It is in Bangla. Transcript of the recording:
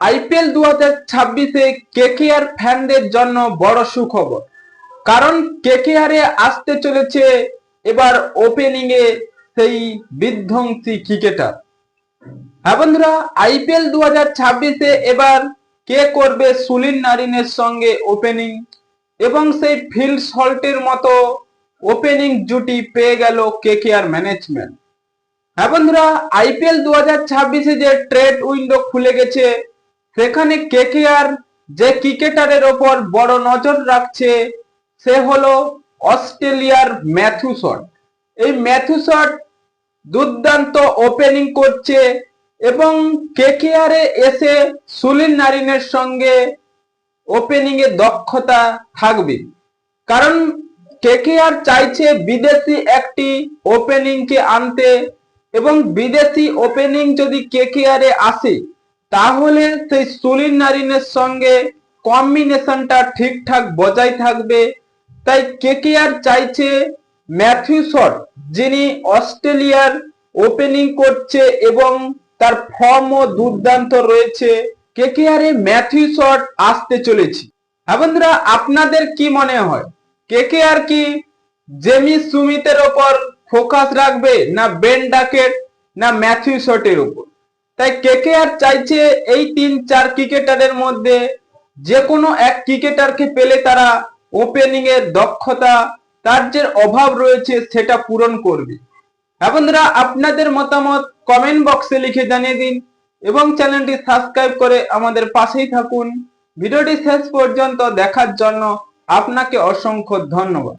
আইপিএল দু হাজার ছাব্বিশে কেকেআর ফ্যানদের জন্য বড় সুখবর। কারণ কেকেআর আসতে চলেছে এবার ওপেনিং এ সেই বিধ্বংসী ক্রিকেটার। হ্যাঁ বন্ধুরা, আইপিএল দু হাজার ছাব্বিশে এবার কে করবে সুলিন নারিনের সঙ্গে ওপেনিং? এবং সেই ফিল্ড সল্টের মতো ওপেনিং জুটি পেয়ে গেল কেকেআর ম্যানেজমেন্ট। হ্যাঁ বন্ধুরা, আইপিএল দু হাজার ছাব্বিশে যে ট্রেড উইন্ডো খুলে গেছে সেখানে কেকেআর যে ক্রিকেটারের ওপর বড় নজর রাখছে, সে হলো অস্ট্রেলিয়ার ম্যাথুসন। এই ম্যাথুসন দুর্দান্ত ওপেনিং করছে এবং কেকেআর এসে সুনীল নারিনের সঙ্গে ওপেনিং এ দক্ষতা থাকবে। কারণ কেকেআর চাইছে বিদেশি একটি ওপেনিং কে আনতে এবং বিদেশি ওপেনিং যদি কেকেআর আসে তাহলে সেই সুনীল নারিনের সঙ্গে কম্বিনেশনটা ঠিকঠাক বজায় থাকবে। তাই কেকেআর চাইছে? ম্যাথিউ শট যিনি অস্ট্রেলিয়ার ওপেনিং করছে এবং তার ফর্মও দুর্দান্ত রয়েছে কেকেআর ম্যাথিউ শট আসতে চলেছে। হ্যাঁ বন্ধুরা, আপনাদের কি মনে হয়? কেকেআর কি জেমি সুমিতের ওপর ফোকাস রাখবে না বেন ডাকেট না ম্যাথিউ শটের উপর তাই কেকেআর চাইছে এই তিন চার ক্রিকেটারের মধ্যে যে কোনো এক ক্রিকেটারকে পেলে তারা ওপেনিং এর দক্ষতা, তার যে অভাব রয়েছে সেটা পূরণ করবে। হ্যাঁ বন্ধুরা, আপনাদের মতামত কমেন্ট বক্সে লিখে জানিয়ে দিন এবং চ্যানেলটি সাবস্ক্রাইব করে আমাদের পাশেই থাকুন। ভিডিওটি শেষ পর্যন্ত দেখার জন্য আপনাকে অসংখ্য ধন্যবাদ।